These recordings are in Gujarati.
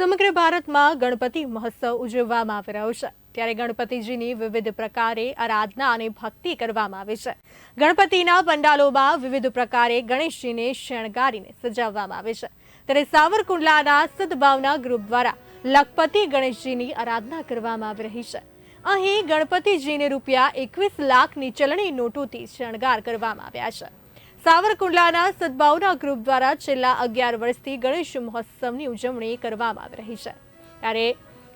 સમગ્ર ભારતમાં ગણપતિ મહોત્સવ ઉજવવામાં આવી રહ્યો છે. ત્યારે ગણપતિજીની વિવિધ પ્રકારે આરાધના અને ભક્તિ કરવામાં આવે છે. ગણપતિના પંડાલોમાં વિવિધ પ્રકારે ગણેશજીને શણગારીને સજાવવામાં આવે છે. ત્યારે સાવરકુંડલાના સદભાવના ગ્રુપ દ્વારા લખપતિ ગણેશજીની આરાધના કરવામાં આવી રહી છે. અહીં ગણપતિજીને રૂપિયા એકવીસ લાખની ચલણી નોટોથી શણગાર કરવામાં આવ્યા છે. સાવરકુંડલાના સદભાવના ગ્રુપ દ્વારા છેલ્લા અગિયાર વર્ષથી ગણેશ મહોત્સવની ઉજવણી કરવામાં આવી રહી છે. ત્યારે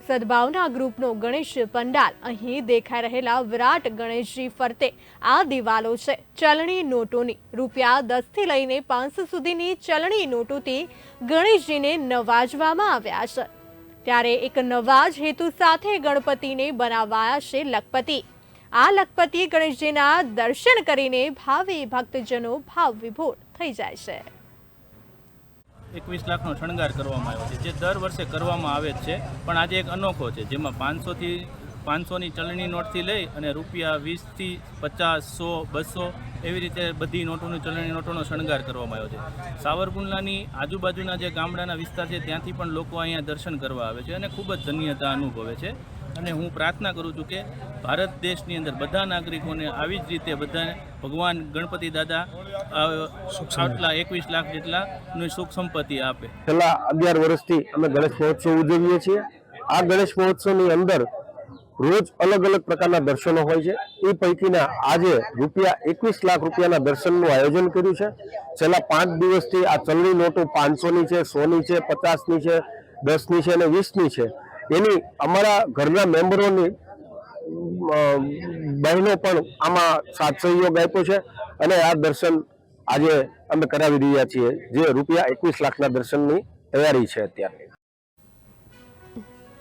સદભાવના ગ્રુપનો ગણેશ પંડાલ અહીં દેખાઈ રહેલા વિરાટ ગણેશજી ફરતે આ દિવાલો છે. ચલણી નોટોની, રૂપિયા દસથી લઈને પાંચસો સુધીની ચલણી નોટોથી ગણેશજીને નવાજવામાં આવ્યા છે. ત્યારે એક નવા જ હેતુ સાથે ગણપતિને બનાવાયા છે લખપતિ. આ લખપતિ ગણેશજીના દર્શન કરીને ભાવિ ભક્તજનો ભાવ વિભોર થઈ જાય છે. એકવીસ લાખનો શણગાર કરવામાં આવ્યો છે, જે દર વર્ષે કરવામાં આવે જ છે, પણ આજે એક અનોખો છે, જેમાં પાંચસોથી, પાંચસોની ચલણી નોટથી લઈ અને રૂપિયા વીસથી પચાસ, સો, બસો એવી રીતે બધી નોટોનું ચલણી નોટોનો શણગાર કરવામાં આવ્યો છે. સાવરકુંડલાની આજુબાજુના જે ગામડાના વિસ્તાર છે, ત્યાંથી પણ લોકો અહીંયા દર્શન કરવા આવે છે અને ખૂબ જ ધન્યતા અનુભવે છે. અને હું પ્રાર્થના કરું છું કે ભારત દેશની અંદર બધા નાગરિકોને આવી જ રીતે બધા ભગવાન ગણપતિ દાદા આ આટલા એકવીસ લાખ જેટલાની સુખ સંપત્તિ આપે. છેલ્લા અગિયાર વર્ષથી અમે ગણેશ મહોત્સવ ઉજવીએ છીએ. આ ગણેશ મહોત્સવની અંદર રોજ અલગ અલગ પ્રકારના દર્શનો હોય છે. એ પૈકીના આજે રૂપિયા એકવીસ લાખ રૂપિયાના દર્શનનું આયોજન કર્યું છે. છેલ્લા પાંચ દિવસથી આ ચલણી નોટો પાંચસોની છે સોની છે પચાસની છે દસની છે અને વીસની છે. એની અમારા ઘરના મેમ્બરોની બહેનો પણ આમાં સાથ સહયોગ આપ્યો છે અને આ દર્શન આજે અમે કરાવી રહ્યા છીએ. જે રૂપિયા એકવીસ લાખના દર્શનની તૈયારી છે અત્યારે.